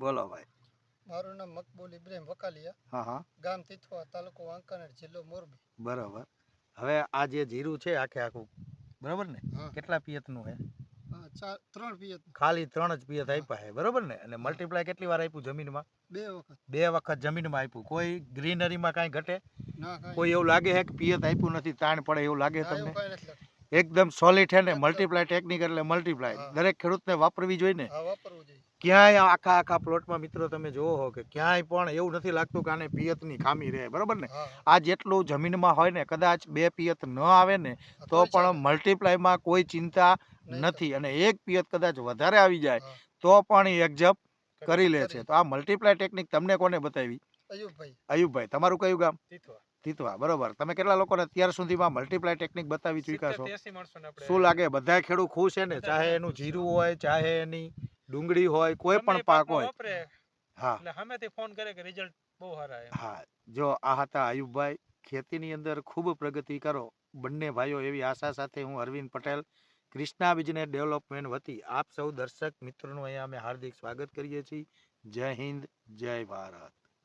બોલો ભાઈ. મારું નામ મકબૂલ ઇબ્રાહિમ વકાલિયા. હા હા. ગામ તિથવા તાલુકો વાંકાનેર જિલ્લો મોરબી. બરાબર. હવે આ જે જીરું છે આખે આખું બરાબર ને? કેટલા પિયતનું છે હે ત્રણ પિયત. ખાલી ત્રણ જ પિયત આપ્યા છે બરાબર ને? અને મલ્ટીપ્લાય કેટલી વાર આપ્યું જમીનમાં? બે વખત. બે વખત જમીનમાં આપ્યું. કોઈ ગ્રીનરીમાં કાંઈ ઘટે? કોઈ એવું લાગે છે કે પિયત આપ્યું નથી તાણ પડે એવું લાગે તમને. એકદમ સોલિડ છે ને મલ્ટીપ્લાય ટેકનિક એટલે મલ્ટીપ્લાય દરેક ખેડૂતને વાપરવી જોઈએ. ને ક્યાંય આખા આખા પ્લોટમાં મિત્રો તમે જોવો હો કે ક્યાંય પણ એવું નથી લાગતું કે આને પિયતની ખામી રહે બરાબર ને? આ જેટલું જમીનમાં હોય ને કદાચ બે પિયત ન આવે ને તો પણ મલ્ટીપ્લાયમાં કોઈ ચિંતા નથી અને એક પિયત કદાચ વધારે આવી જાય તો પણ એ એક્ઝપ કરી લે છે. તો આ મલ્ટીપ્લાય ટેકનિક તમને કોને બતાવી? અયુબભાઈ. અયુબભાઈ તમારું કયું ગામ? તીતવા બરોબર. તમે કેટલા લોકોને અત્યાર સુધીમાં મલ્ટીપ્લાય ટેકનિક બતાવી ચૂક્યા છો? શું લાગે? બધા ખેડૂત ખુશ છે ને? ચાહે એનું જીરું હોય ચાહે એની ડુંગળી હોય કોઈ પણ પાક હોય. હા. એટલે ફોન કરે કે રિઝલ્ટ બહુ સારા હા. જો આ હતા આયુબભાઈ ખેતીની અંદર ખૂબ પ્રગતિ કરો. બંને ભાઈઓ એવી આશા સાથે હું અરવિંદ પટેલ ક્રિષ્ના બિઝનેસ ડેવલપમેન્ટ વતી આપ સૌ દર્શક મિત્રોનું અહીંયા અમે હાર્દિક સ્વાગત કરીએ છીએ. જય હિન્દ જય ભારત.